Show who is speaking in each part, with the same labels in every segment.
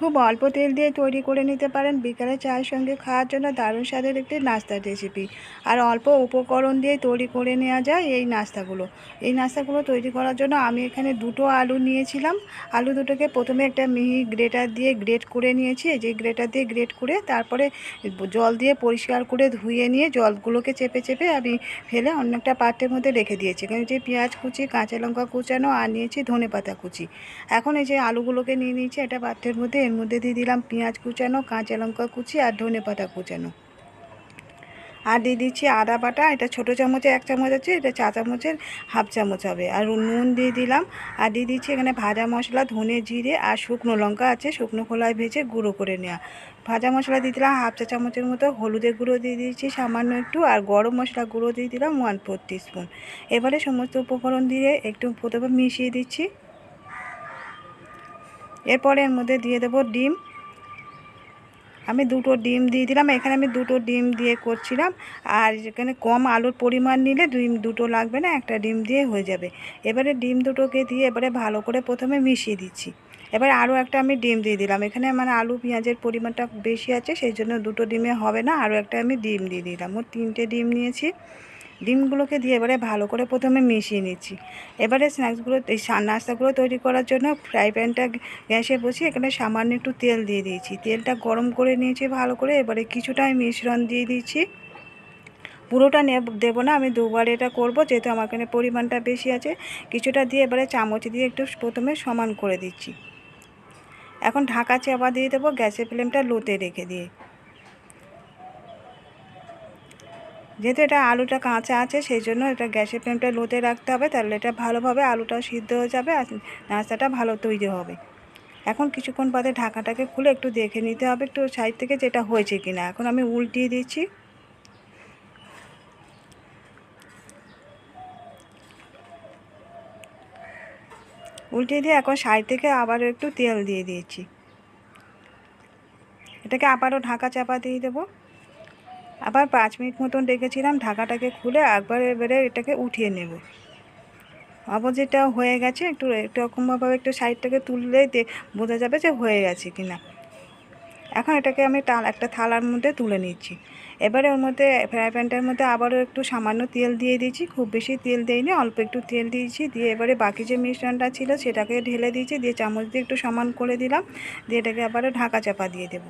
Speaker 1: খুব অল্প তেল দিয়ে তৈরি করে নিতে পারেন। বিকালে চায়ের সঙ্গে খাওয়ার জন্য দারুণ স্বাদের একটি নাস্তার রেসিপি আর অল্প উপকরণ দিয়ে তৈরি করে নেওয়া যায় এই নাস্তাগুলো। এই নাস্তাগুলো তৈরি করার জন্য আমি এখানে দুটো আলু নিয়েছিলাম। আলু দুটোকে প্রথমে একটা মিহি গ্রেটার দিয়ে গ্রেট করে নিয়েছি। যে গ্রেটার দিয়ে গ্রেট করে তারপরে জল দিয়ে পরিষ্কার করে ধুয়ে নিয়ে জলগুলোকে চেপে চেপে আমি ফেলে অন্য একটা পাত্রের মধ্যে রেখে দিয়েছি। এখানে যে পেঁয়াজ কুচি, কাঁচা লঙ্কা কুচানো আর নিয়েছি ধনে পাতা কুচি। এখন এই যে আলুগুলোকে নিয়ে নিয়েছি একটা পাত্রের মধ্যে এর মধ্যে দিয়ে দিলাম পেঁয়াজ কুচানো, কাঁচা লঙ্কা কুচি আর ধনে পাতা কুচানো। আর দিয়ে দিচ্ছি আদা বাটা, এটা ছোটো চামচে এক চামচ আছে, এটা চা চামচের হাফ চামচ হবে। আর নুন দিয়ে দিলাম, আর দিয়ে দিচ্ছি এখানে ভাজা মশলা, ধনে জিরে আর শুকনো লঙ্কা আছে, শুকনো খোলায় ভেজে গুঁড়ো করে নেওয়া। ভাজা মশলা দিয়ে দিলাম হাফ চা চামচের মতো হলুদের গুঁড়ো দিয়ে দিয়েছি সামান্য একটু, আর গরম মশলা গুঁড়ো দিয়ে দিলাম ওয়ান ফোর স্পুন এবারে সমস্ত উপকরণ দিয়ে একটু প্রথমে মিশিয়ে দিচ্ছি। এরপরে এর মধ্যে দিয়ে দেবো ডিম। আমি দুটো ডিম দিয়ে দিলাম। এখানে আমি দুটো ডিম দিয়ে করছিলাম। আর এখানে কম আলুর পরিমাণ নিলে ডিম দুটো লাগবে না, একটা ডিম দিয়ে হয়ে যাবে। এবারে ডিম দুটোকে দিয়ে এবারে ভালো করে প্রথমে মিশিয়ে দিচ্ছি। এবার আরও একটা আমি ডিম দিয়ে দিলাম। এখানে আমার আলু পেঁয়াজের পরিমাণটা বেশি আছে, সেই জন্য দুটো ডিমে হবে না। আরও একটা আমি ডিম দিয়ে দিলাম। ওর তিনটে ডিম নিয়েছি। ডিমগুলোকে দিয়ে এবারে ভালো করে প্রথমে মিশিয়ে নিচ্ছি। এবারে স্ন্যাক্সগুলো, এই নাস্তাগুলো তৈরি করার জন্য ফ্রাই প্যানটা গ্যাসে বসিয়ে এখানে সামান্য একটু তেল দিয়ে দিয়েছি। তেলটা গরম করে নিয়েছি ভালো করে, এবারে কিছুটা মিশ্রণ দিয়ে দিচ্ছি। পুরোটা দেবো না, আমি দুবার এটা করব, যেহেতু আমার এখানে পরিমাণটা বেশি আছে। কিছুটা দিয়ে এবারে চামচ দিয়ে একটু প্রথমে সমান করে দিচ্ছি। এখন ঢাকা চাপা দিয়ে দেবো, গ্যাসের ফ্লেমটা লোতে রেখে দিয়ে। যেহেতু এটা আলুটা কাঁচা আছে, সেই জন্য এটা গ্যাসের ফ্লেমটা লোতে রাখতে হবে, তাহলে এটা ভালোভাবে আলুটাও সিদ্ধ হয়ে যাবে আর নাস্তাটা ভালো তৈরি হবে। এখন কিছুক্ষণ বাদে ঢাকাটাকে খুলে একটু দেখে নিতে হবে একটু সাইড থেকে যেটা হয়েছে কিনা। এখন আমি উল্টিয়ে দিচ্ছি। উল্টিয়ে দিয়ে এখন সাইড থেকে আবারও একটু তেল দিয়ে দিয়েছি এটাকে আবারও ঢাকা চাপা দিয়ে দেবো। আবার পাঁচ মিনিট মতন রেখেছিলাম, ঢাকাটাকে খুলে একবার এবারে এটাকে উঠিয়ে নেব। অপোজিটটা হয়ে গেছে, একটু একটু রকমভাবে একটু সাইডটাকে তুললেই বোঝা যাবে যে হয়ে গেছে কিনা। এখন এটাকে আমি তাল একটা থালার মধ্যে তুলে নিচ্ছি। এবারে ওর মধ্যে ফ্রাই প্যানটার মধ্যে আবারও একটু সামান্য তেল দিয়ে দিয়েছি খুব বেশি তেল দিইনি, অল্প একটু তেল দিয়েছি, দিয়ে এবারে বাকি যে মিশ্রণটা ছিল সেটাকে ঢেলে দিয়েছি, দিয়ে চামচ দিয়ে একটু সমান করে দিলাম, দিয়ে এটাকে আবারও ঢাকা চাপা দিয়ে দেবো।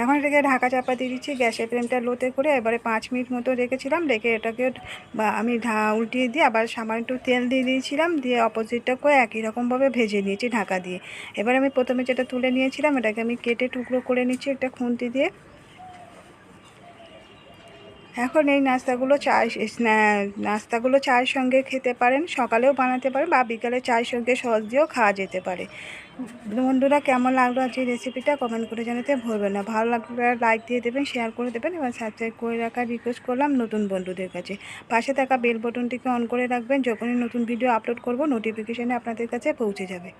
Speaker 1: এখন এটাকে ঢাকা চাপা দিয়ে দিচ্ছি, গ্যাসের ফ্লেমটা লোতে করে এবারে পাঁচ মিনিট মতো রেখেছিলাম, রেখে এটাকে আমি ঢা উল্টিয়ে দিয়ে আবার সামান্য একটু তেল দিয়ে দিয়েছিলাম, দিয়ে অপোজিটটা করে একই রকমভাবে ভেজে নিয়েছি ঢাকা দিয়ে। এবার আমি প্রথমে যেটা তুলে নিয়েছিলাম, এটাকে আমি কেটে টুকরো করে নিচ্ছি একটা খুন্তি দিয়ে। এখন এই নাস্তাগুলো চায় নাস্তাগুলো চায়ের সঙ্গে খেতে পারেন, সকালেও বানাতে পারেন বা বিকালে চায়ের সঙ্গে সহজ দিয়েও খাওয়া যেতে পারে। বন্ধুরা, কেমন লাগল আজ এই রেসিপিটা? কমেন্ট করে জানাতে ভুলবেন না। ভালো লাগলে লাইক দিয়ে দেবেন, শেয়ার করে দেবেন এবং সাবস্ক্রাইব করে রাখার রিকোয়েস্ট করলাম নতুন বন্ধুদের কাছে। পাশে থাকা বেল বটনটিকে অন করে রাখবেন। যখনই নতুন ভিডিও আপলোড করব নোটিফিকেশানে আপনাদের কাছে পৌঁছে যাবে।